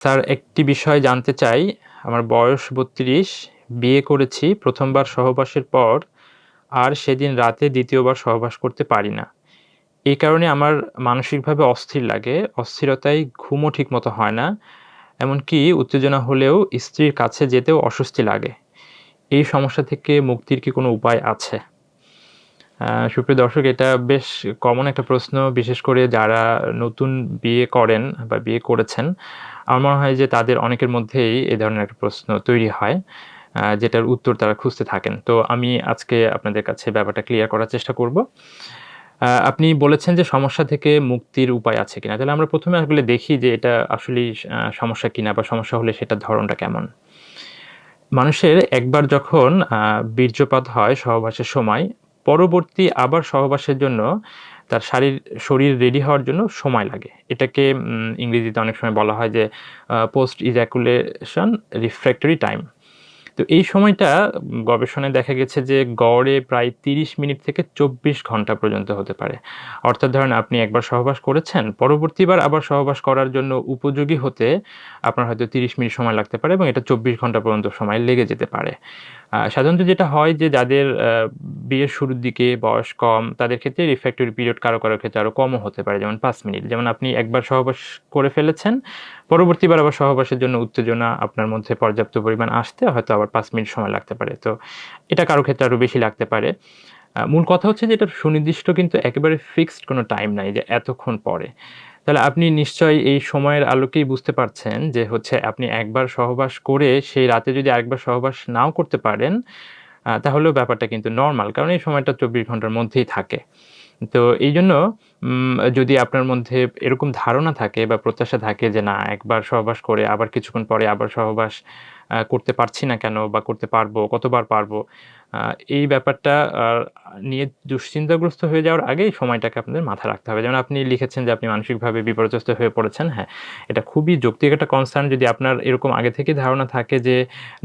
Sir একটি বিষয় জানতে চাই। আমার বয়স ৩২, বিয়ে করেছি। প্রথমবার সহবাসের পর আর সেদিন রাতে দ্বিতীয়বার সহবাস করতে পারি না। এই কারণে আমার মানসিকভাবে অস্থির লাগে। অস্থিরতায় ঘুমও ঠিকমতো হয় না। এমনকি উত্তেজনা হলেও স্ত্রীর কাছে যেতেও অস্বস্তি লাগে। এই সমস্যা থেকে মুক্তির কি কোনো উপায় আছে? সুপ্রিয় দর্শক এটা বেশ কমন একটা প্রশ্ন। বিশেষ করে যারা নতুন বিয়ে করেন বা বিয়ে করেছেন। আমার মনে হয় যে তাদের অনেকের মধ্যেই এ ধরনের একটা প্রশ্ন তৈরি হয়। যেটার উত্তর তারা খুঁজতে থাকেন। তো আমি আজকে আপনাদের কাছে ব্যাপারটা ক্লিয়ার করার চেষ্টা করব। আপনি বলেছেন যে সমস্যা থেকে মুক্তির উপায় আছে কিনা? তাহলে আমরা ১ম এ আসলে দেখি যে এটা আসলেই আ সমস্যা কিনা বা সমস্যা হলে সেটার ধরনটা কেমন? মানুষের একবার যখন বীর্যপাত হয় সহবাসের সময়, পরবর্তী আবার সহবাসের জন্য তার শারীর শরীর রেডি হওয়ার জন্য সময় লাগে। এটাকে ইংরেজিতে অনেক সময় বলা হয় যে পোস্ট ইজাকুলেশন রিফ্র্যাক্টরি টাইম। তো এই সময়টা গবেষণায় দেখা গেছে যে গড়ে প্রায় ৩০ মিনিট থেকে ২৪ ঘণ্টা পর্যন্ত হতে পারে। অর্থাৎ ধরেন আপনি একবার সহবাস করেছেন, পরবর্তীবার আবার সহবাস করার জন্য উপযোগী হতে আপনার হয়তো ৩০ মিনিট সময় লাগতে পারে এবং এটা ২৪ ঘণ্টা পর্যন্ত সময় লেগে যেতে পারে। সাধারণত যেটা হয় যে যাদের বিয়ের শুরুর দিকে বয়স কম, তাদের ক্ষেত্রে রিফ্র্যাক্টরি পিরিয়ড কারও, কারও ক্ষেত্রে আরও কমও হতে পারে। যেমন পাঁচ মিনিট। যেমন আপনি একবার সহবাস করে ফেলেছেন, পরবর্তীবার আবার সহবাসের জন্য উত্তেজনা আপনার মধ্যে পর্যাপ্ত পরিমাণ আসতে হয়তো আবার পাঁচ মিনিট সময় লাগতে পারে। তো এটা কারও ক্ষেত্রে আরও বেশি লাগতে পারে। মূল কথা হচ্ছে যে এটার সুনির্দিষ্ট কিন্তু একেবারে ফিক্সড কোনো টাইম নাই যে এতক্ষণ পরে। তাহলে আপনি নিশ্চয়ই এই সময়ের আলোকেই বুঝতে পারছেন যে হচ্ছে আপনি একবার সহবাস করে সেই রাতে যদি আরেকবার সহবাস নাও করতে পারেন, তাহলেও ব্যাপারটা কিন্তু নর্মাল কারণ এই সময়টা ২৪ ঘণ্টার মধ্যেই থাকে। তো এইজন্য উম যদি আপনার মধ্যে এরকম ধারণা থাকে বা প্রত্যাশা থাকে যে না একবার সহবাস করে আবার কিছুক্ষণ পরে আবার সহবাস করতে পারছি না কেন বা করতে পারব, কতবার পারব? এই ব্যাপারটা নিয়ে দুশ্চিন্তাগ্রস্ত হয়ে যাওয়ার আগেই সময়টাকে আপনাদের মাথায় রাখতে হবে। যেমন আপনি লিখেছেন যে আপনি মানসিকভাবে বিপর্যস্ত হয়ে পড়েছেন। হ্যাঁ, এটা খুবই যৌক্তিক একটা কনসার্ন যদি আপনার এরকম আগে থেকেই ধারণা থাকে যে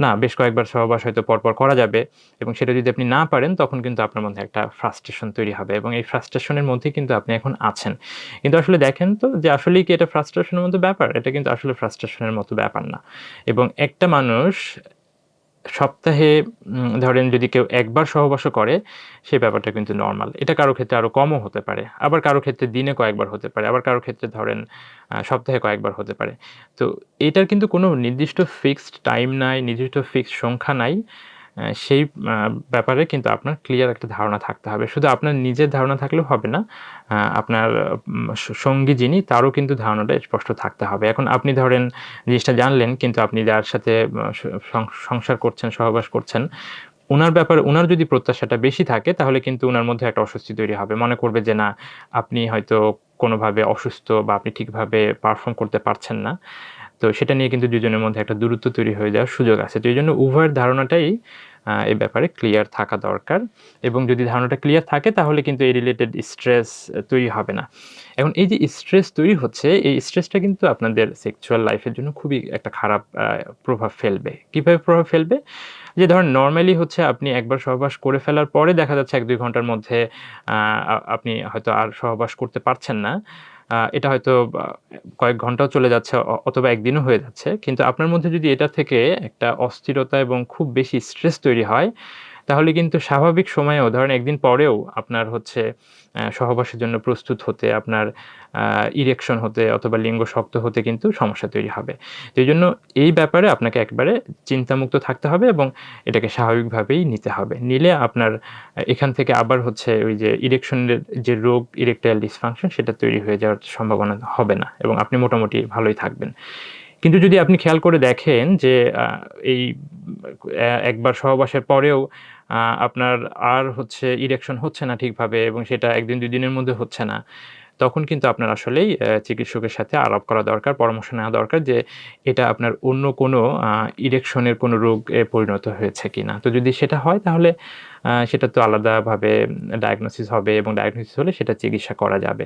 না বেশ কয়েকবার সহবাস হয়তো পরপর করা যাবে এবং সেটা যদি আপনি না পারেন তখন কিন্তু আপনার মধ্যে একটা ফ্রাস্ট্রেশন তৈরি হবে এবং এই ফ্রাস্ট্রেশন এর মধ্যেই কিন্তু আপনি এখন আছেন। কিন্তু আসলে দেখেন তো যে আসলেই কি এটা ফ্রাস্ট্রেশনের মতো ব্যাপার? এটা কিন্তু আসলে ফ্রাস্ট্রেশনের মতো ব্যাপার না। এবং একটা মানুষ সপ্তাহে ধরেন যদি কেউ একবার সহবাস করে, সেই ব্যাপারটা কিন্তু নর্মাল এটা কারও ক্ষেত্রে আরও কমও হতে পারে। আবার কারও ক্ষেত্রে দিনে কয়েকবার হতে পারে। আবার কারও ক্ষেত্রে ধরেন সপ্তাহে কয়েকবার হতে পারে। তো এটার কিন্তু কোনো নির্দিষ্ট ফিক্সড টাইম নাই, নির্দিষ্ট ফিক্সড সংখ্যা নাই। সেই ব্যাপারে কিন্তু আপনার ক্লিয়ার একটা ধারণা থাকতে হবে। শুধু আপনার নিজের ধারণা থাকলেও হবে না। আপনার সঙ্গী যিনি তারও কিন্তু ধারণাটা স্পষ্ট থাকতে হবে। এখন আপনি ধরেন জিনিসটা জানলেন কিন্তু আপনি যার সাথে সংসার করছেন, সহবাস করছেন, ওনার ব্যাপারে ওনার যদি প্রত্যাশাটা বেশি থাকে তাহলে কিন্তু ওনার মধ্যে একটা অস্বস্তি তৈরি হবে। মনে করবে যে না আপনি হয়তো কোনোভাবে অসুস্থ বা আপনি ঠিকভাবে পারফর্ম করতে পারছেন না। তো সেটা নিয়ে কিন্তু দুজনের মধ্যে একটা দূরত্ব তৈরি হয়ে যাওয়ার সুযোগ আছে। তো এই জন্য উভয়ের ধারণাটাই এই ব্যাপারে ক্লিয়ার থাকা দরকার এবং যদি ধারণাটা ক্লিয়ার থাকে তাহলে কিন্তু এই রিলেটেড স্ট্রেস তৈরি হবে না। এখন এই যে স্ট্রেস তৈরি হচ্ছে, এই স্ট্রেসটা কিন্তু আপনাদের সেক্সুয়াল লাইফের জন্য খুবই একটা খারাপ প্রভাব ফেলবে। কীভাবে প্রভাব ফেলবে? যে ধরেন নর্মালি হচ্ছে আপনি একবার সহবাস করে ফেলার পরে দেখা যাচ্ছে ১-২ ঘণ্টার মধ্যে আপনি হয়তো আর সহবাস করতে পারছেন না। এটা হয়তো কয়েক ঘন্টাও চলে যাচ্ছে অথবা একদিনও হয়ে যাচ্ছে। কিন্তু আপনার মধ্যে যদি এটা থেকে একটা অস্থিরতা এবং খুব বেশি স্ট্রেস তৈরি হয়, তাহলে কিন্তু স্বাভাবিক সময়েও ধরেন একদিন পরেও আপনার হচ্ছে সহবাসের জন্য প্রস্তুত হতে, আপনার ইরেকশন হতে অথবা লিঙ্গ শক্ত হতে কিন্তু সমস্যা তৈরি হবে। তো এইজন্য এই ব্যাপারে আপনাকে একবারে চিন্তামুক্ত থাকতে হবে এবং এটাকে স্বাভাবিকভাবেই নিতে হবে। নিলে আপনার এখান থেকে আবার হচ্ছে ওই যে ইরেকশনের যে রোগ ইরেকটাইল ডিসফাংশন সেটা তৈরি হয়ে যাওয়ার সম্ভাবনা হবে না এবং আপনি মোটামুটি ভালোই থাকবেন। কিন্তু যদি আপনি খেয়াল করে দেখেন যে এই একবার সহবাসের পরেও আপনার আর হচ্ছে ইরেকশন হচ্ছে না ঠিকভাবে এবং সেটা ১ দিন ২ দিনের মধ্যে হচ্ছে না। তখন কিন্তু আপনার আসলেই চিকিৎসকের সাথে আলাপ করা দরকার, পরামর্শ নেওয়া দরকার যে এটা আপনার অন্য কোনো ইরেকশনের কোনো রোগে পরিণত হয়েছে কিনা। তো যদি সেটা হয় তাহলে সেটা তো আলাদাভাবে ডায়াগনোসিস হবে এবং ডায়াগনোসিস হলে সেটা চিকিৎসা করা যাবে।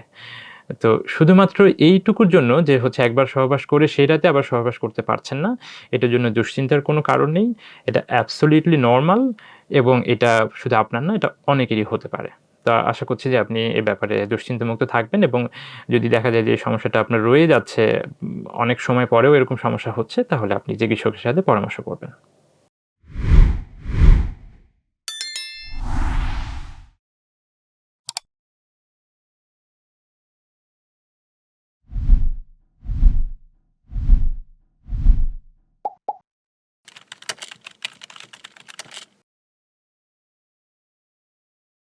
তো শুধুমাত্র এইটুকুর জন্য যে হচ্ছে একবার সহবাস করে সেই রাতে আবার সহবাস করতে পারছেন না, এটার জন্য দুশ্চিন্তার কোনো কারণ নেই। এটা অ্যাবসোলিউটলি নরমাল এবং এটা শুধু আপনার না, এটা অনেকেরই হতে পারে। তা আশা করছি যে আপনি এ ব্যাপারে দুশ্চিন্তামুক্ত থাকবেন এবং যদি দেখা যায় যে সমস্যাটা আপনার রয়ে যাচ্ছে অনেক সময় পরেও এরকম সমস্যা হচ্ছে তাহলে আপনি চিকিৎসকের সাথে পরামর্শ করবেন।